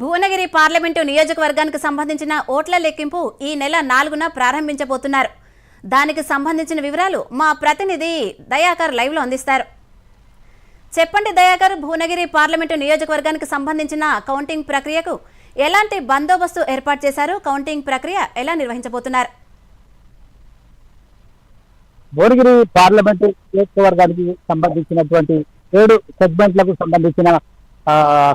Bhuvanagiri parliament నియోజకవర్గానికి సంబంధించిన ఓట్ల లెక్కింపు ఈ నెల నాలుగున ప్రారంభించబోతున్నారు. దానికి సంబంధించిన వివరాలు మా ప్రతినిధి దయాకర్ లైవ్లో అందిస్తారు. చెప్పండి దయాకర్ భువనగిరి పార్లమెంటు నియోజకవర్గానికి సంబంధించిన కౌంటింగ్ ప్రక్రియకు ఎలాంటి బందోబస్తు ఏర్పాటు చేశారు? కౌంటింగ్ ప్రక్రియ ఎలా నిర్వహించబోతున్నారు? భువనగిరి పార్లమెంటు నియోజకవర్గానికి సంబంధించినటువంటి ఏడు సెగ్మెంట్లకు సంబంధించిన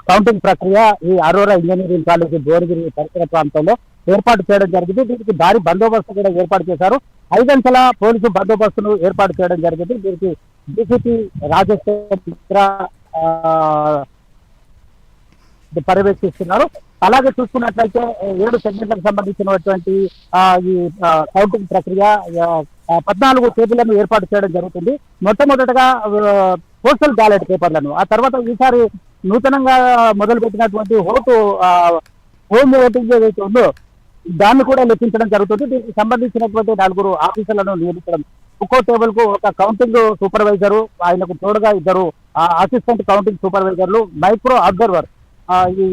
కౌంటింగ్ ప్రక్రియ ఈ అరోరా ఇంజనీరింగ్ కాలేజీ భువనగిరి పరిసర ప్రాంతంలో ఏర్పాటు చేయడం జరిగింది. దీనికి భారీ బందోబస్తు కూడా ఏర్పాటు చేశారు. ఐదంచెల పోలీసు బందోబస్తును ఏర్పాటు చేయడం జరిగింది. దీనికి డీసీపీ రాజేశ్వర్ ఆ, పర్యవేక్షిస్తున్నారు. అలాగే చూసుకున్నట్లయితే ఏడు సెగ్మెంట్లకు సంబంధించినటువంటి ఈ కౌంటింగ్ ప్రక్రియ పద్నాలుగు టేబుల్లను ఏర్పాటు చేయడం జరుగుతుంది. మొట్టమొదటగా పోస్టల్ బ్యాలెట్ పేపర్లను. ఆ తర్వాత ఈసారి నూతనంగా మొదలుపెట్టినటువంటి ఓటు హోమ్ ఓటింగ్ ఏదైతే ఉందో దాన్ని కూడా లెక్కించడం జరుగుతుంది. దీనికి సంబంధించినటువంటి నలుగురు ఆఫీసర్లను నియమించడం. ఒక్కో టేబుల్కు ఒక కౌంటింగ్ సూపర్వైజరు ఆయనకు తోడుగా ఇద్దరు అసిస్టెంట్ కౌంటింగ్ సూపర్వైజర్లు మైక్రో అబ్జర్వర్. ఈ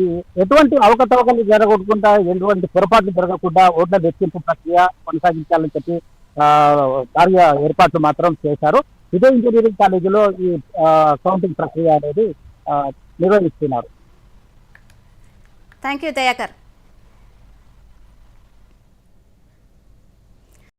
ఎటువంటి అవకతవకలు జరగకుండా ఎటువంటి పొరపాట్లు జరగకుండా ఓట్ల లెక్కింపు ప్రక్రియ కొనసాగించాలని చెప్పి ఆ, కార్య ఏర్పాట్లు మాత్రం చేశారు. ఇదే ఇంజనీరింగ్ కాలేజీలో ఈ కౌంటింగ్ ప్రక్రియ అనేది నిర్వహిస్తున్నారు. Thank you Dayakar